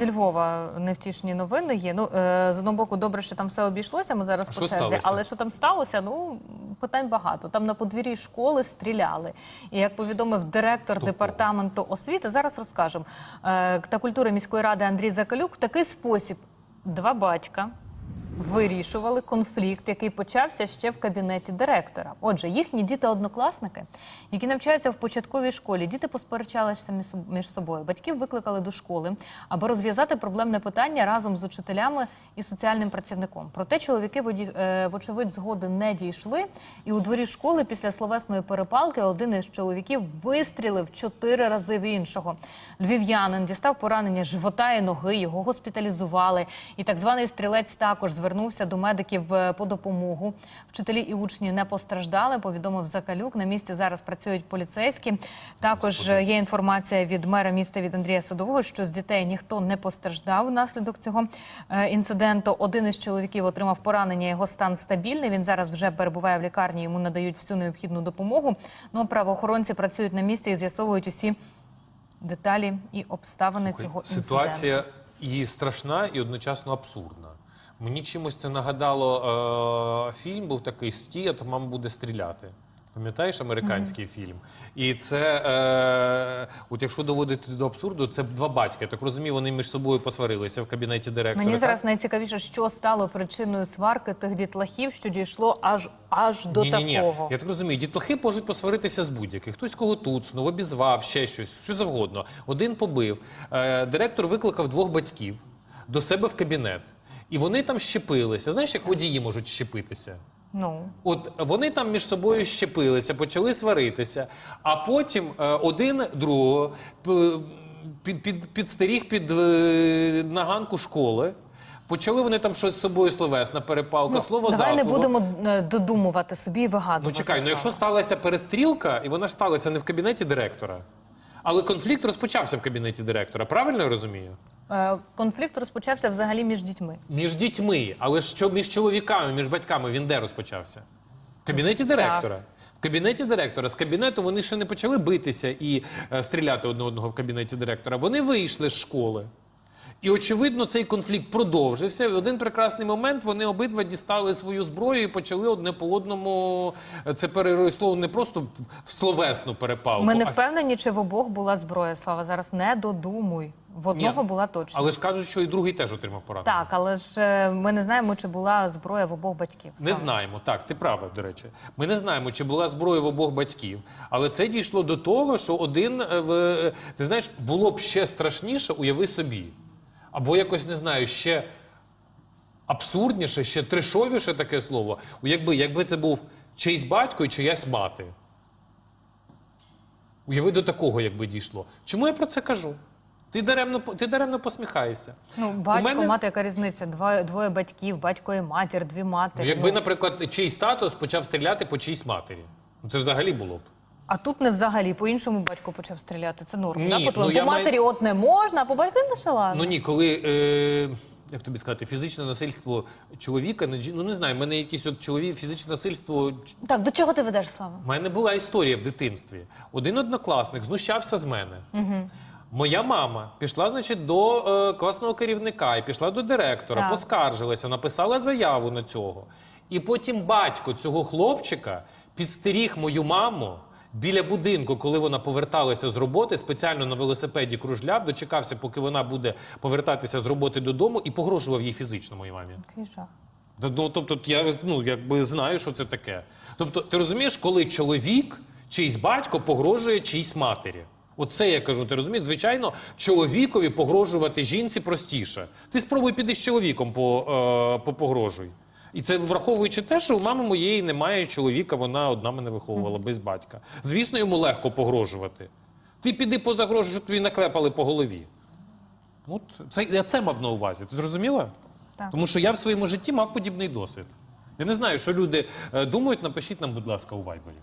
Зі Львова невтішні новини є. Ну е, з одного боку, добре, що там все обійшлося. Ми зараз А по черзі, сталося? але що там сталося? Ну питань багато. Там на подвір'ї школи стріляли. І як повідомив директор Хто департаменту освіти, зараз розкажемо е, та культури міської ради Андрій Закалюк в такий спосіб два батька. Вирішували конфлікт, який почався ще в кабінеті директора. Отже, їхні діти-однокласники, які навчаються в початковій школі, діти посперечалися між собою. Батьків викликали до школи, аби розв'язати проблемне питання разом з учителями і соціальним працівником. Проте чоловіки, е, вочевидь, згоди не дійшли. І у дворі школи після словесної перепалки один із чоловіків вистрілив чотири рази в іншого. Львів'янин дістав поранення живота і ноги, його госпіталізували. І так званий стрілець також звернувся до медиків е, по допомогу. Вчителі і учні не постраждали. Повідомив Закалюк. На місці зараз працюють поліцейські. Також е, є інформація від мера міста від Андрія Садового, що з дітей ніхто не постраждав внаслідок цього е, інциденту. Один із чоловіків отримав поранення. Його стан стабільний. Він зараз вже перебуває в лікарні. Йому надають всю необхідну допомогу. Ну правоохоронці працюють на місці і з'ясовують усі деталі і обставини цього інциденту. Ситуація і страшна, і одночасно абсурдна. Мені чимось це нагадало е, фільм, був такий «Стій, а то мама буде стріляти. Пам'ятаєш американський фільм? І це, е, от якщо доводити до абсурду, це два батька. Я так розумію, вони між собою посварилися в кабінеті директора. Мені зараз найцікавіше, що стало причиною сварки тих дітлахів, що дійшло аж аж до ні, ні, ні. Я так розумію, дітлахи можуть посваритися з будь-яких. Хтось кого туцнув, обізвав, ще щось, що завгодно. Один побив. Е, директор викликав двох батьків до себе в кабінет. І вони там щепилися. Знаєш, як водії можуть щепитися? Ну От вони там між собою щепилися, почали сваритися, а потім е, один другого під, під, підстеріг під е, наганку школи. Почали вони там щось з собою словесна перепалка, ну, слово давай за не будемо е, додумувати собі і вигадувати. Ну чекай, ну якщо сталася перестрілка, і вона ж сталася не в кабінеті директора, але конфлікт розпочався в кабінеті директора. Правильно я розумію? Е, конфлікт розпочався взагалі між дітьми. Між дітьми, але що між чоловіками, між батьками він де розпочався? В кабінеті директора. В кабінеті директора з кабінету вони ще не почали битися і е, стріляти одне одного в кабінеті директора. Вони вийшли з школи. І очевидно, цей конфлікт продовжився. І в один прекрасний момент вони обидва дістали свою зброю і почали одне по одному. е, Це переросло не просто в словесну перепалку. Ми не впевнені, чи в обох була зброя. Слава зараз не додумуй. В одного Ні. була точно. Але ж кажуть, що і другий теж отримав поранення. Так, але ж е, ми не знаємо, чи була зброя в обох батьків. Не знаємо, так, ти права, до речі. Ми не знаємо, чи була зброя в обох батьків. Але це дійшло до того, що один е, в ти знаєш, було б ще страшніше, уяви собі. Або якось не знаю, ще абсурдніше, ще трешовіше таке слово. Якби, якби це був чийсь батько і чиясь мати. Уяви до такого, якби дійшло. Чому я про це кажу? Ти даремно, ти даремно посміхаєшся. Ну, батько, мене- мати, яка різниця? Два, двоє батьків, батько і матір, дві матері. Ну, якби, Ну, наприклад, чийсь тато почав стріляти по чийсь матері. Це взагалі було б. А тут не взагалі, по-іншому батько почав стріляти. Це норм. Ні, да? По, ну, я по маю- матері от не можна, а по батьку не шала. Ну ні, коли. Е... Як тобі сказати, фізичне насильство чоловіка над жін- ну не знаю, в мене якесь от чоловік, фізичне насильство. Так, до чого ти ведеш, Слава? У мене була історія в дитинстві. Один однокласник знущався з мене. Моя мама пішла, значить, до е, класного керівника і пішла до директора, Так. поскаржилася, написала заяву на цього. І потім батько цього хлопчика підстеріг мою маму біля будинку, коли вона поверталася з роботи, спеціально на велосипеді кружляв, дочекався, поки вона буде повертатися з роботи додому, і погрожував їй фізично моїй мамі. Жах. Ну, тобто, я ну, якби знаю, що це таке. Тобто, ти розумієш, коли чоловік, чийсь батько погрожує чийсь матері. Оце я кажу, ти розумієш? Звичайно, чоловікові погрожувати жінці простіше. Ти спробуй піди з чоловіком по, е, по погрожуй. І це враховуючи те, що у мами моєї немає чоловіка, вона одна мене виховувала без батька. Звісно, йому легко погрожувати. Ти піди позагрожуй, що тобі наклепали по голові. От це, я це мав на увазі. Ти зрозуміла? Так. Тому що я в своєму житті мав подібний досвід. Я не знаю, що люди е, думають, напишіть нам, будь ласка, у Вайбері.